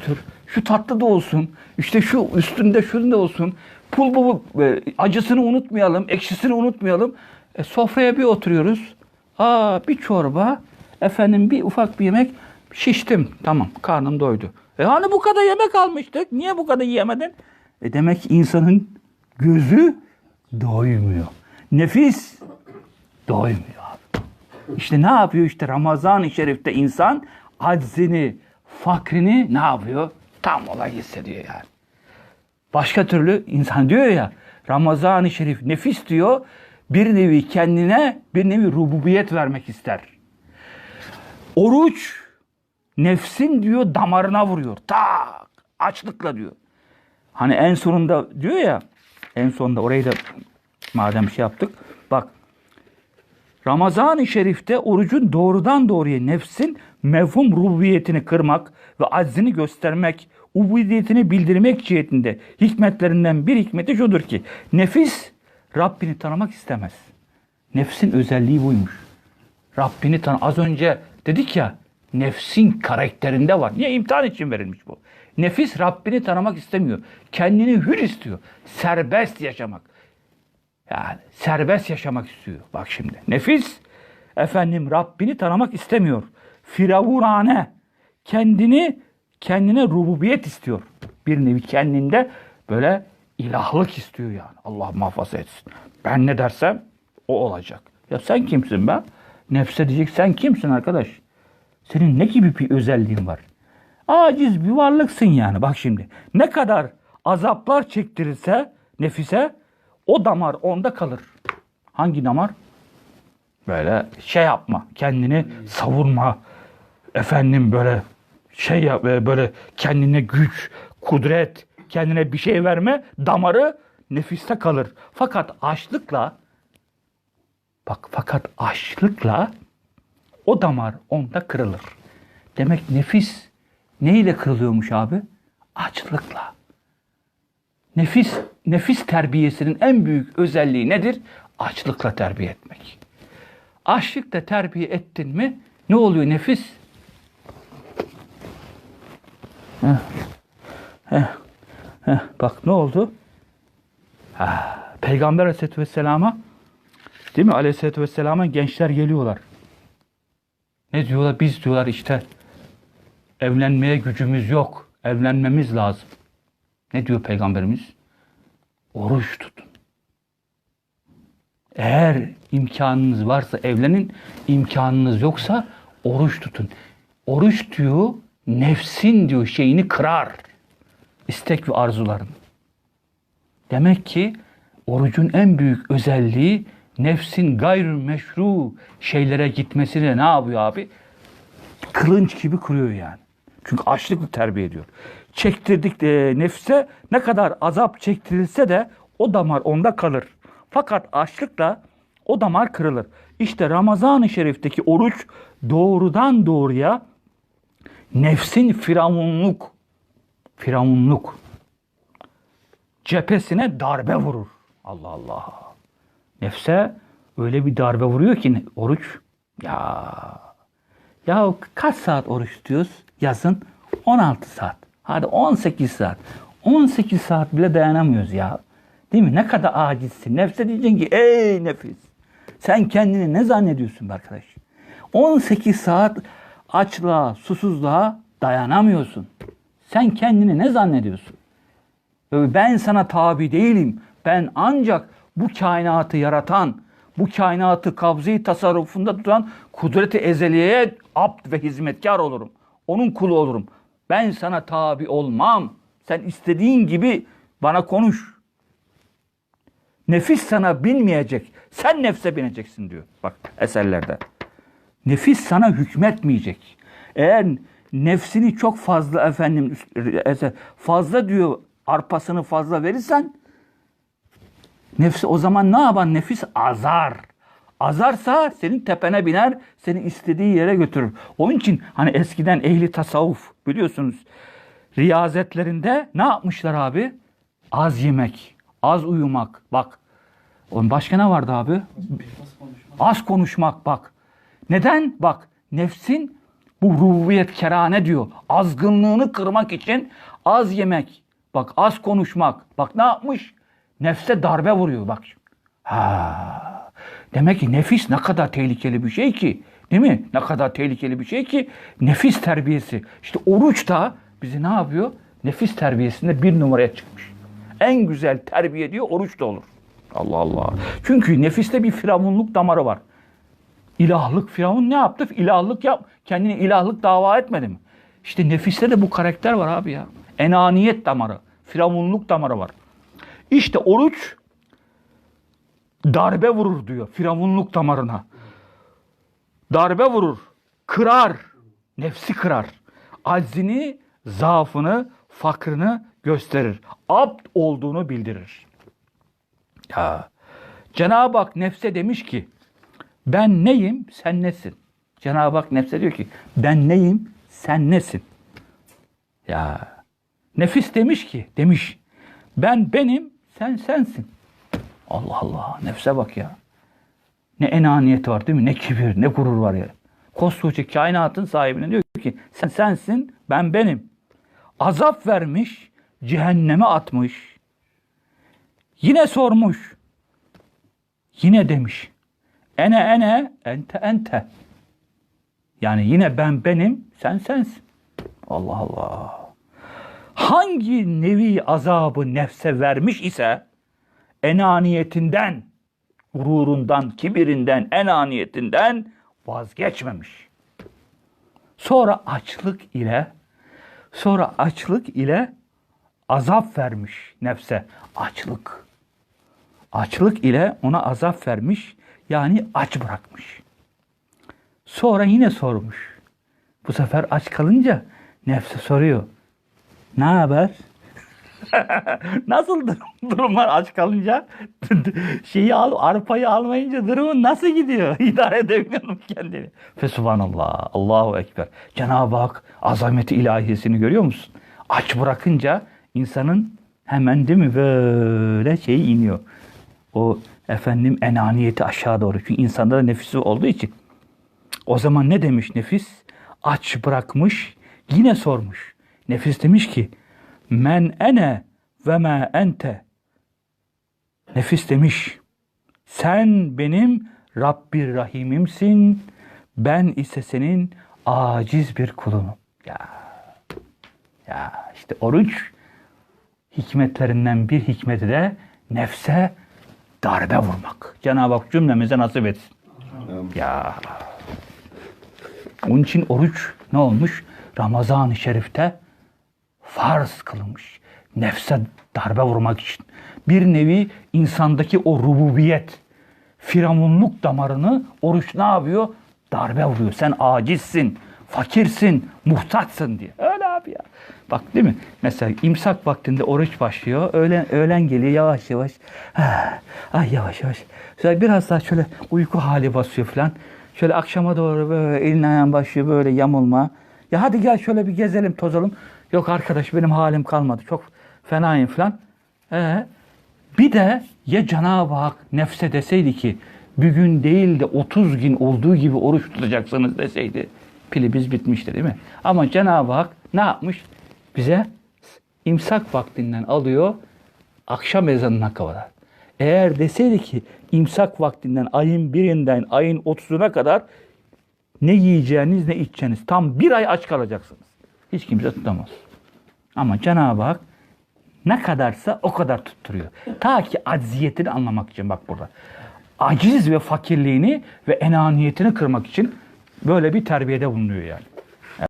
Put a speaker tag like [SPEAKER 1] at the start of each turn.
[SPEAKER 1] tür. Şu tatlı da olsun. İşte şu üstünde şunun da olsun. Pul bu e, acısını unutmayalım, ekşisini unutmayalım. E, sofraya bir oturuyoruz. Aa bir çorba, efendim bir ufak bir yemek. Şiştim. Tamam karnım doydu. E hani bu kadar yemek almıştık. Niye bu kadar yiyemedin? E demek insanın gözü doymuyor. Nefis doymuyor. İşte ne yapıyor işte Ramazan-ı Şerif'te insan aczini, fakrini ne yapıyor? Tam olay hissediyor yani. Başka türlü insan diyor ya Ramazan-ı Şerif nefis diyor bir nevi kendine bir nevi rububiyet vermek ister. Oruç nefsin diyor damarına vuruyor. Tak açlıkla diyor. Hani en sonunda diyor ya en sonunda orayı da madem şey yaptık bak Ramazan-ı Şerif'te orucun doğrudan doğruya nefsin mevhum rububiyetini kırmak ve aczini göstermek, ubudiyetini bildirmek cihetinde hikmetlerinden bir hikmeti şudur ki nefis Rabbini tanımak istemez. Nefsin özelliği buymuş. Rabbini tan az önce dedik ya nefsin karakterinde var. Niye imtihan için verilmiş bu? Nefis Rabbini tanımak istemiyor. Kendini hür istiyor. Serbest yaşamak. Yani serbest yaşamak istiyor. Bak şimdi. Nefis efendim Rabbini tanımak istemiyor. Firavunane kendini kendine rububiyet istiyor. Bir nevi kendinde böyle ilahlık istiyor yani. Allah muhafaza etsin. Ben ne dersem o olacak. Ya sen kimsin be? Nefse diyecek sen kimsin arkadaş? Senin ne gibi bir özelliğin var? Aciz bir varlıksın yani. Bak şimdi. Ne kadar azaplar çektirirse nefise o damar onda kalır. Hangi damar? Böyle şey yapma. Kendini savurma. Efendim böyle şey yap, e, böyle kendine güç, kudret, kendine bir şey verme damarı nefiste kalır. Fakat açlıkla bak fakat açlıkla o damar onda kırılır. Demek nefis neyle kırılıyormuş abi? Açlıkla. Nefis nefis terbiyesinin en büyük özelliği nedir? Açlıkla terbiye etmek. Açlıkla terbiye ettin mi ne oluyor nefis? Heh. Heh. Heh. Bak ne oldu? Ha, Peygamber Aleyhisselatü Vesselam'a değil mi? Aleyhisselatü Vesselam'a gençler geliyorlar. Ne diyorlar? Biz diyorlar işte evlenmeye gücümüz yok. Evlenmemiz lazım. Ne diyor Peygamberimiz? Oruç tutun. Eğer imkanınız varsa evlenin, imkanınız yoksa oruç tutun. Oruç diyor, nefsin diyor şeyini kırar. İstek ve arzuların. Demek ki orucun en büyük özelliği nefsin gayrimeşru şeylere gitmesine ne yapıyor abi? Kılınç gibi kırıyor yani. Çünkü açlıkla terbiye ediyor. Çektirdik e, nefse ne kadar azap çektirilse de o damar onda kalır. Fakat açlıkla o damar kırılır. İşte Ramazan-ı Şerif'teki oruç doğrudan doğruya nefsin firavunluk firavunluk cephesine darbe vurur. Allah Allah. Nefse öyle bir darbe vuruyor ki oruç ya ya kaç saat oruç tutuyoruz yazın? 16 saat. Hadi 18 saat. 18 saat bile dayanamıyoruz ya. Değil mi? Ne kadar acizsin. Nefse diyeceksin ki ey nefis. Sen kendini ne zannediyorsun be arkadaş? 18 saat açlığa, susuzluğa dayanamıyorsun. Sen kendini ne zannediyorsun? Ben sana tabi değilim. Ben ancak bu kainatı yaratan, bu kainatı kabzi tasarrufunda tutan kudreti ezeliyeye abd ve hizmetkar olurum. Onun kulu olurum. Ben sana tabi olmam. Sen istediğin gibi bana konuş. Nefis sana binmeyecek. Sen nefse bineceksin diyor. Bak eserlerde. Nefis sana hükmetmeyecek. Eğer nefsini çok fazla efendim fazla diyor arpasını fazla verirsen nefsi o zaman ne yapan nefis azar. Azarsa senin tepene biner, seni istediği yere götürür. Onun için hani eskiden ehli tasavvuf biliyorsunuz riyazetlerinde ne yapmışlar abi? Az yemek, az uyumak. Bak. Onun başka ne vardı abi? Az konuşmak bak. Neden? Bak nefsin Bu rububiyet kerane diyor. Azgınlığını kırmak için az yemek. Bak az konuşmak. Bak ne yapmış? Nefse darbe vuruyor bak. Ha. Demek ki nefis ne kadar tehlikeli bir şey ki. Değil mi? Ne kadar tehlikeli bir şey ki. Nefis terbiyesi. İşte oruç da bizi ne yapıyor? Nefis terbiyesinde bir numaraya çıkmış. En güzel terbiye diyor oruç da olur. Allah Allah. Çünkü nefiste bir firavunluk damarı var. İlahlık Firavun ne yaptı? İlahlık yap. Kendine ilahlık dava etmedi mi? İşte nefiste de bu karakter var abi ya. Enaniyet damarı. Firavunluk damarı var. İşte oruç darbe vurur diyor firavunluk damarına. Darbe vurur. Kırar. Nefsi kırar. Aczini, zaafını, fakrını gösterir. Abd olduğunu bildirir. Ya. Cenab-ı Hak nefse demiş ki ben neyim sen nesin? Cenab-ı Hak nefse diyor ki ben neyim sen nesin? Ya nefis demiş ki demiş ben benim sen sensin. Allah Allah nefse bak ya. Ne enaniyet var değil mi? Ne kibir ne gurur var ya. Koskoca kainatın sahibine diyor ki sen sensin ben benim. Azap vermiş cehenneme atmış. Yine sormuş. Yine demiş. Ene ene ente ente. Yani yine ben benim sen sensin. Allah Allah. Hangi nevi azabı nefse vermiş ise enaniyetinden, gururundan, kibirinden, enaniyetinden vazgeçmemiş. Sonra açlık ile sonra açlık ile azap vermiş nefse. Açlık. Açlık ile ona azap vermiş yani aç bırakmış. Sonra yine sormuş. Bu sefer aç kalınca nefse soruyor. Ne haber? nasıl durum, durumlar aç kalınca? Şeyi al, arpayı almayınca durumun nasıl gidiyor? İdare edemiyorum kendini. Fesubhanallah, Allahu Ekber. Cenab-ı Hak azameti ilahiyesini görüyor musun? Aç bırakınca insanın hemen değil mi böyle şeyi iniyor. O efendim enaniyeti aşağı doğru. Çünkü insanda da nefisi olduğu için. O zaman ne demiş nefis? Aç bırakmış, yine sormuş. Nefis demiş ki, men ene ve ma ente. Nefis demiş, sen benim Rabbir Rahimimsin, ben ise senin aciz bir kulunum. Ya, ya işte oruç hikmetlerinden bir hikmeti de nefse darbe vurmak. Cenab-ı Hak cümlemize nasip etsin. Ya. Onun için oruç ne olmuş? Ramazan-ı Şerif'te farz kılınmış. Nefse darbe vurmak için. Bir nevi insandaki o rububiyet, firavunluk damarını oruç ne yapıyor? Darbe vuruyor. Sen acizsin, fakirsin, muhtaçsın diye. Öyle abi ya. Bak değil mi? Mesela imsak vaktinde oruç başlıyor. Öğlen, öğlen geliyor yavaş yavaş. Ah, ay yavaş yavaş. Sonra biraz daha şöyle uyku hali basıyor falan. Şöyle akşama doğru böyle elin ayağın başlıyor böyle yamulma. Ya hadi gel şöyle bir gezelim tozalım. Yok arkadaş benim halim kalmadı. Çok fenayım falan. Ee, bir de ya Cenab-ı Hak nefse deseydi ki bir gün değil de 30 gün olduğu gibi oruç tutacaksınız deseydi pilimiz bitmişti değil mi? Ama Cenab-ı Hak ne yapmış? Bize imsak vaktinden alıyor akşam ezanına kadar. Eğer deseydi ki imsak vaktinden ayın birinden ayın 30'una kadar ne yiyeceğiniz ne içeceğiniz tam bir ay aç kalacaksınız. Hiç kimse tutamaz. Ama Cenab-ı Hak ne kadarsa o kadar tutturuyor. Ta ki acziyetini anlamak için bak burada. Aciz ve fakirliğini ve enaniyetini kırmak için böyle bir terbiyede bulunuyor yani.